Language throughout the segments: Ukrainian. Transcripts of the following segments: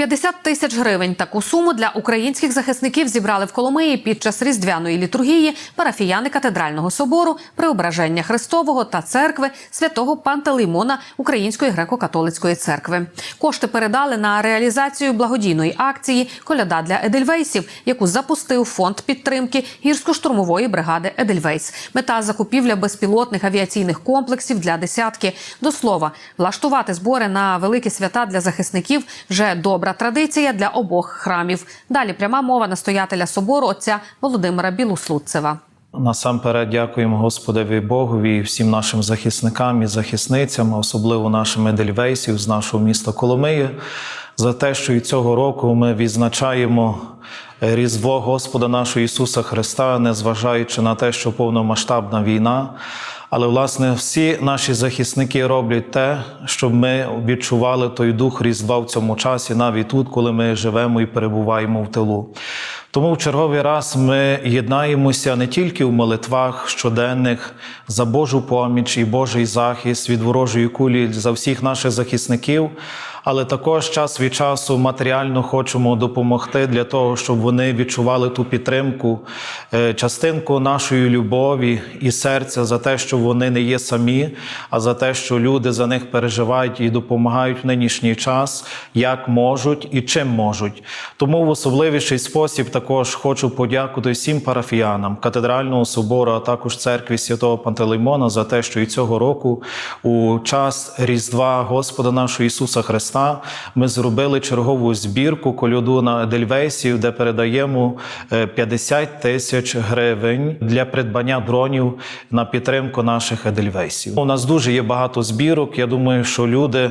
50 тисяч гривень. Таку суму для українських захисників зібрали в Коломиї під час різдвяної літургії парафіяни катедрального собору Преображення Христового та церкви святого Пантелеймона Української греко-католицької церкви. Кошти передали на реалізацію благодійної акції Коляда для Едельвейсів, яку запустив фонд підтримки гірсько-штурмової бригади Едельвейс. Мета закупівля безпілотних авіаційних комплексів для десятки. До слова, влаштувати збори на великі свята для захисників вже добра традиція для обох храмів. Далі пряма мова настоятеля собору отця Володимира Білослуцева. Насамперед дякуємо Господеві Богові і всім нашим захисникам і захисницям, особливо нашим едельвейсів з нашого міста Коломиї, за те, що і цього року ми відзначаємо Різдво Господа нашого Ісуса Христа, незважаючи на те, що повномасштабна війна. Але, власне, всі наші захисники роблять те, щоб ми відчували той дух Різдва в цьому часі, навіть тут, коли ми живемо і перебуваємо в тилу. Тому в черговий раз ми єднаємося не тільки в молитвах щоденних за Божу поміч і Божий захист від ворожої кулі за всіх наших захисників, але також час від часу матеріально хочемо допомогти для того, щоб вони відчували ту підтримку, е, частинку нашої любові і серця за те, що вони не є самі, а за те, що люди за них переживають і допомагають в нинішній час, як можуть і чим можуть. Тому в особливіший спосіб також хочу подякувати всім парафіянам катедрального собору, а також церкві святого Пантелеймона за те, що і цього року у час Різдва Господа нашого Ісуса Христа ми зробили чергову збірку коляду на Едельвейсів, де передаємо е, 50 тисяч гривень для придбання дронів на підтримку наших Едельвейсів. У нас дуже є багато збірок. Я думаю, що люди.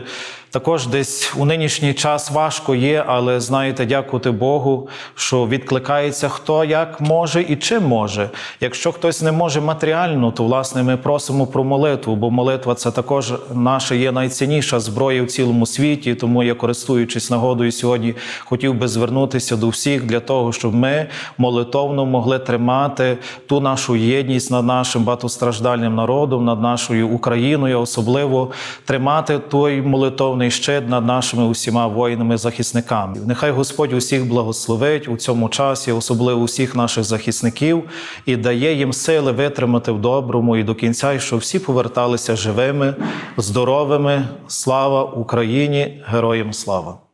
Також десь у нинішній час важко є, але знаєте, дякувати Богу, що відкликається хто як може і чим може. Якщо хтось не може матеріально, то власне ми просимо про молитву, бо молитва це також наша є найцінніша зброя в цілому світі. Тому я, користуючись нагодою, сьогодні хотів би звернутися до всіх для того, щоб ми молитовно могли тримати ту нашу єдність над нашим багатостраждальним народом, над нашою Україною, особливо тримати той молитовний щит над нашими усіма воїнами-захисниками. Нехай Господь усіх благословить у цьому часі, особливо усіх наших захисників, і дає їм сили витримати в доброму і до кінця, і щоб всі поверталися живими, здоровими. Слава Україні! Героям слава!